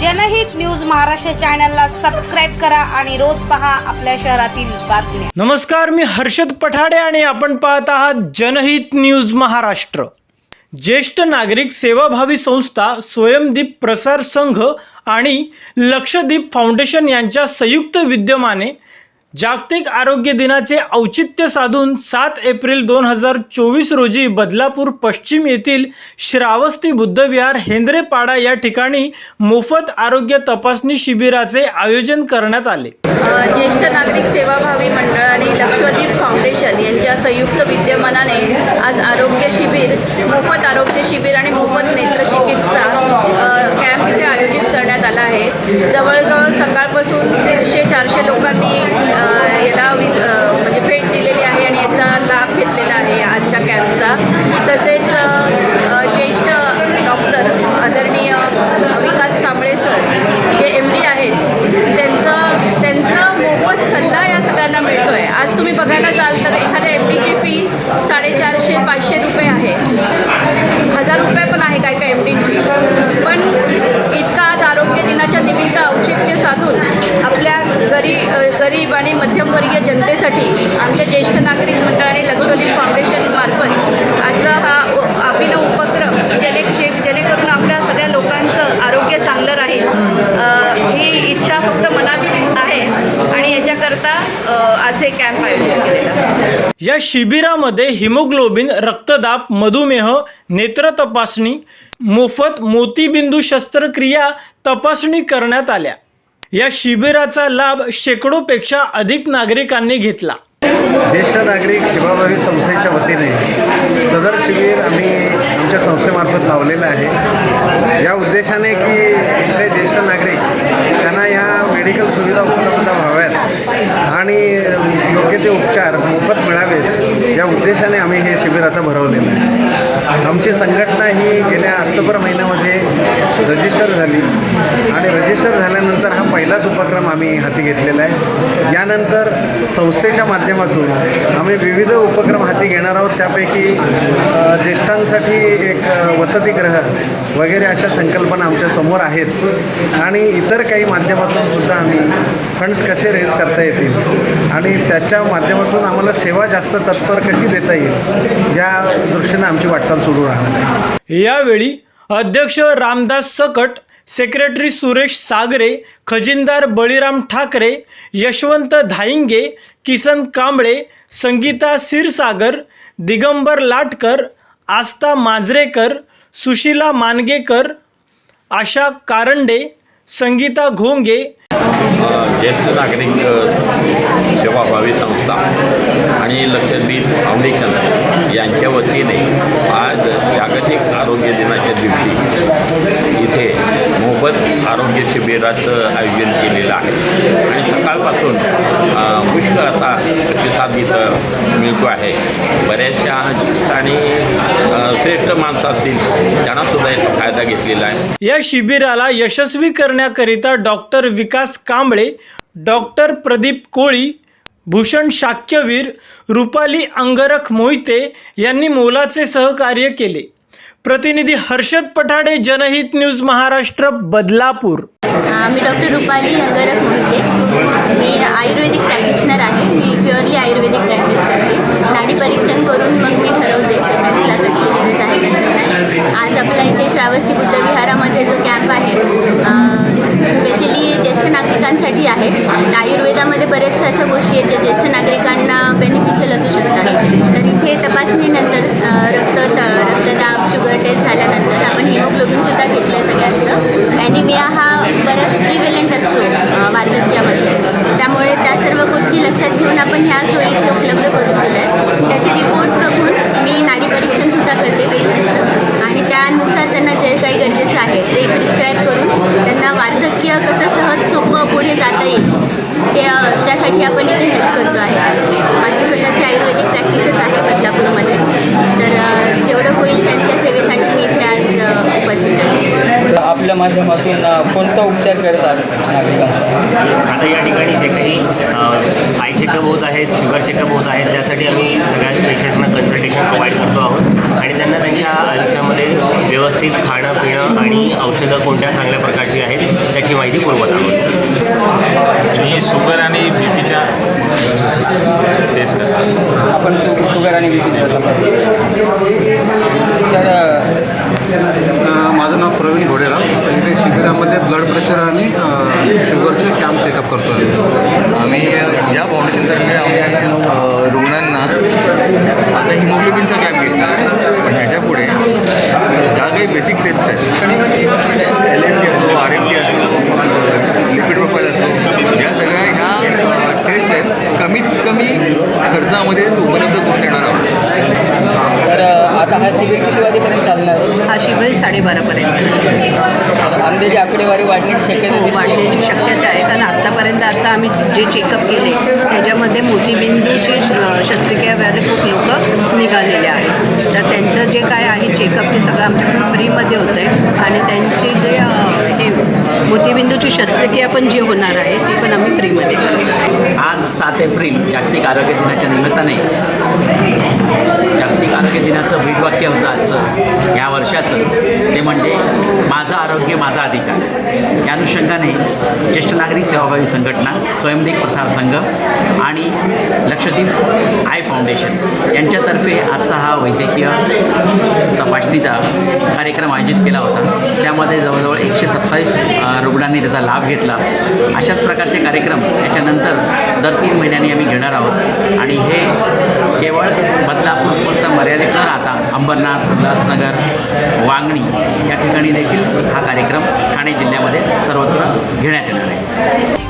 जनहित न्यूज महाराष्ट्र चॅनलला सबस्क्राईब करा आणि रोज पहा आपल्या शहरातील बातम्या. नमस्कार मी हर्षद पठाडे आणि आपण पाहत आहात जनहित न्यूज महाराष्ट्र. ज्येष्ठ नागरिक सेवाभावी संस्था स्वयंदीप प्रसार संघ आणि लक्षदीप फाउंडेशन यांच्या संयुक्त विद्यमाने जागतिक आरोग्य दिनाचे औचित्य साधून सात एप्रिल दोन हजार चोवीस रोजी बदलापूर पश्चिम येथील श्रावस्ती बुद्धविहार हेंद्रेपाडा या ठिकाणी मोफत आरोग्य तपासणी शिबिराचे आयोजन करण्यात आले. ज्येष्ठ नागरिक सेवाभावी मंडळ आणि लक्षद्वीप फाउंडेशन यांच्या संयुक्त विद्यमानाने आज आरोग्य शिबिर मोफत आरोग्य शिबिर आणि मोफत नेत्र अ, कॅम्प इथे आयोजित करण्यात आला आहे जवळजवळ सकाळपासून तीनशे चारशे लोकांनी याला वीज म्हणजे भेट दिलेली आहे आणि याचा लाभ घेतलेला आहे आजच्या कॅम्पचा. तसेच ज्येष्ठ डॉक्टर आदरणीय विकास कांबळे सर जे एम डी आहेत त्यांचं त्यांचा मोफत सल्ला या सगळ्यांना मिळतो आहे आज तुम्ही बघायला जाल तर एखाद्या एम डीची फी साडेचारशे पाचशे रुपये आहे. हजार रुपये पण आहे काय काय एम डीची गरी गरीब आणि मध्यमवर्गीय जनतेसाठी आमच्या ज्येष्ठ नागरिक मंडळाने लक्षद्वीप फाउंडेशन मार्फत आजचा हा अभिनव उपक्रम जेणे जे जेणेकरून आपल्या सगळ्या लोकांचं आरोग्य चांगलं राहील ही इच्छा फक्त मनात आहे आणि याच्याकरता आज हे कॅम्प आयोजित केलेला या शिबिरामध्ये हिमोग्लोबिन रक्तदाब मधुमेह नेत्र तपासणी मोफत मोतीबिंदू शस्त्रक्रिया तपासणी करण्यात आल्या. या शिबिराचा लाभ शेकडोपेक्षा अधिक नागरिकांनी घेतला. ज्येष्ठ नागरिक शिवाभावी संस्थेच्या वतीने सदर शिबिर आम्ही आमच्या संस्थेमार्फत लावलेलं आहे. या उद्देशाने की इथले ज्येष्ठ नागरिक त्यांना या मेडिकल सुविधा उपलब्ध व्हाव्यात आणि योग्य ते उपचार मोफत मिळावेत या उद्देशाने आम्ही हे शिबिर आता भरवलेलं आहे. आमची संघटना ही गेल्या ऑक्टोबर महिन्यामध्ये रजिस्टर झाली आणि रजिस्टर झाल्यानंतर हा पहिलाच उपक्रम आम्ही हाती घेतलेला आहे. यानंतर संस्थेच्या माध्यमातून आम्ही विविध उपक्रम हाती घेणार आहोत. त्यापैकी ज्येष्ठांसाठी एक वसतिगृह वगैरे अशा संकल्पना आमच्यासमोर आहेत. आणि इतर काही माध्यमातून सुद्धा आम्ही फंड्स कसे रेज करता येतील आणि त्याच्या माध्यमातून आम्हाला सेवा जास्त तत्पर कशी देता येईल या दृष्टीनं आमची वाटचाल सुरू राहणार आहे. यावेळी अध्यक्ष रामदास सकट सेक्रेटरी सुरेश सागरे खजिनदार बळीराम ठाकरे यशवंत धाईंगे किसन कांबळे संगीता क्षीरसागर दिगंबर लाटकर आस्था मांजरेकर सुशीला मानगेकर आशा कारंडे संगीता घोंगे. ज्येष्ठ नागरिक सेवाभावी संस्था आणि लक्षद्वीप फाउंडेशन यांच्या वतीने आज जागतिक आरोग्य दिनाच्या दिवशी इथे मोफत आरोग्य शिबिराचं आयोजन केलेलं आहे. आणि सकाळपासून पुष्कळ असा प्रतिसाद इथं मिळतो आहे. बऱ्याचशा आणि श्रेष्ठ माणसं असतील त्यांनासुद्धा याचा फायदा घेतलेला आहे. या शिबिराला यशस्वी करण्याकरिता डॉक्टर विकास कांबळे डॉक्टर प्रदीप कोळी भूषण शाक्यवीर रुपाली अंगरख मोहिते यांनी मोलाचे सहकार्य केले. प्रतिनिधी हर्षद पठाडे जनहित न्यूज महाराष्ट्र बदलापूर. मी डॉक्टर रुपाली अंगरख मोहिते मी आयुर्वेदिक प्रॅक्टिशनर आहे. मी प्युअरली आयुर्वेदिक प्रॅक्टिस करते. नाडी परीक्षण करून मग मी ठरवते. पेशंटला कसली गरज आहे कसली नाही. आज आपल्या इथे श्रावस्ती बुद्ध विहारामध्ये जो कॅम्प आहे स्पेशली ज्येष्ठ नागरिकांसाठी आहे. आयुर्वेदामध्ये बऱ्याचशा अशा गोष्टी आहेत ज्या ज्येष्ठ नागरिकांना बेनिफिशियल असू शकतात. तर इथे तपासणीनंतर रक्त रक्त डिस्प्लेस झाल्यानंतर आपण हिमोग्लोबिनसुद्धा घेतलं आहे सगळ्यांचं. ॲनिमिया हा बऱ्याच प्रिव्हेलंट असतो वार्धक्यामध्ये. त्यामुळे त्या सर्व गोष्टी लक्षात घेऊन आपण ह्या सोयी इथे उपलब्ध करून दिल्या आहेत त्याचे रिपोर्ट्स बघून मी नाडी परीक्षणसुद्धा करते पेशंटचं आणि त्यानुसार त्यांना जे काही गरजेचं आहे ते प्रिस्क्राईब करून त्यांना वार्धक्य कसं सहज सोपं पुढे जाता येईल ते त्यासाठी आपण इथे हेल्प करतो आहे त्यांची. माझी स्वतःची आयुर्वेदिक प्रॅक्टिसच आहे बदलापूरमध्येच तर जेवढं होईल त्यांच्या आपल्या माध्यमातून कोणता उपचार करतात नागरिकांचा? आता या ठिकाणी जे काही आय चेकअप होत आहेत शुगर चेकअप होत आहेत त्यासाठी आम्ही सगळ्याच पेशंट्सना कन्सल्टेशन प्रोव्हाइड करतो आहोत. आणि त्यांना त्यांच्या आयुष्यामध्ये व्यवस्थित खाणं पिणं आणि औषधं कोणत्या चांगल्या प्रकारची आहेत याची माहिती पुरवत आहोत. मी शुगर आणि बी पीच्या टेस्ट करतो. आपण शु शुगर आणि बी पीचा तपास सर माझं नाव प्रवीण घोडेराव. इथे शिबिरामध्ये ब्लड प्रेशर आणि शुगरचे कॅम्प चेकअप करतो आहे आम्ही या फाउंडेशनतर्फे आम्ही रुग्णांना आता हिमोग्लोबिनचा कॅम्प घेतला आहे. पण ह्याच्या पुढे ज्या काही बेसिक टेस्ट आहेत एल एफ टी असो आर एफ टी असो लिपिड प्रोफाईल असो या सगळ्या ह्या टेस्ट आहेत कमीत कमी खर्चामध्ये उपलब्ध करून देणार आहोत तर आता हा शिबिर किती वाजेपर्यंत चालणार आहे? हा शिबिर साडेबारापर्यंत. अंदाजे आकडेवारी वाढण्याची शक्यता हो. वाढण्याची शक्यता आहे. कारण आत्तापर्यंत आता आम्ही जे चेकअप केले त्याच्यामध्ये मोतीबिंदूचे शस्त्रक्रियावाले खूप लोक निघालेले आहेत. तर त्यांचं जे काय आहे चेकअप ते सगळं आमच्याकडून फ्रीमध्ये होतं आहे आणि त्यांची जे हे मोतीबिंदूची शस्त्रक्रिया पण जी होणार आहे ती पण आम्ही फ्रीमध्ये आज सात एप्रिल जागतिक आरोग्य दिनाच्या निमित्ताने. जागतिक आरोग्य दिनाचं ब्रीदवाक्य होतं आजचं या वर्षाचं. ते म्हणजे माझं आरोग्य माझा अधिकार. या अनुषंगाने ज्येष्ठ नागरिक सेवाभावी संघटना स्वयंदेक प्रसार संघ आणि लक्षद्वीप आय फाउंडेशन यांच्यातर्फे आजचा हा वैद्यकीय तपासणीचा कार्यक्रम आयोजित केला होता. त्यामध्ये जवळजवळ एकशे सत्तावीस रुग्णांनी त्याचा लाभ घेतला. अशाच प्रकारचे कार्यक्रम याच्यानंतर दर तीन महिन्यांनी आम्ही घेणार आहोत. आणि हे केवळ बदलापूर फक्त मर्यादित न राहता अंबरनाथ उल्हासनगर वांगणी या ठिकाणी देखील हा कार्यक्रम ठाणे जिल्ह्यामध्ये सर्वत्र घेण्यात येणार आहे.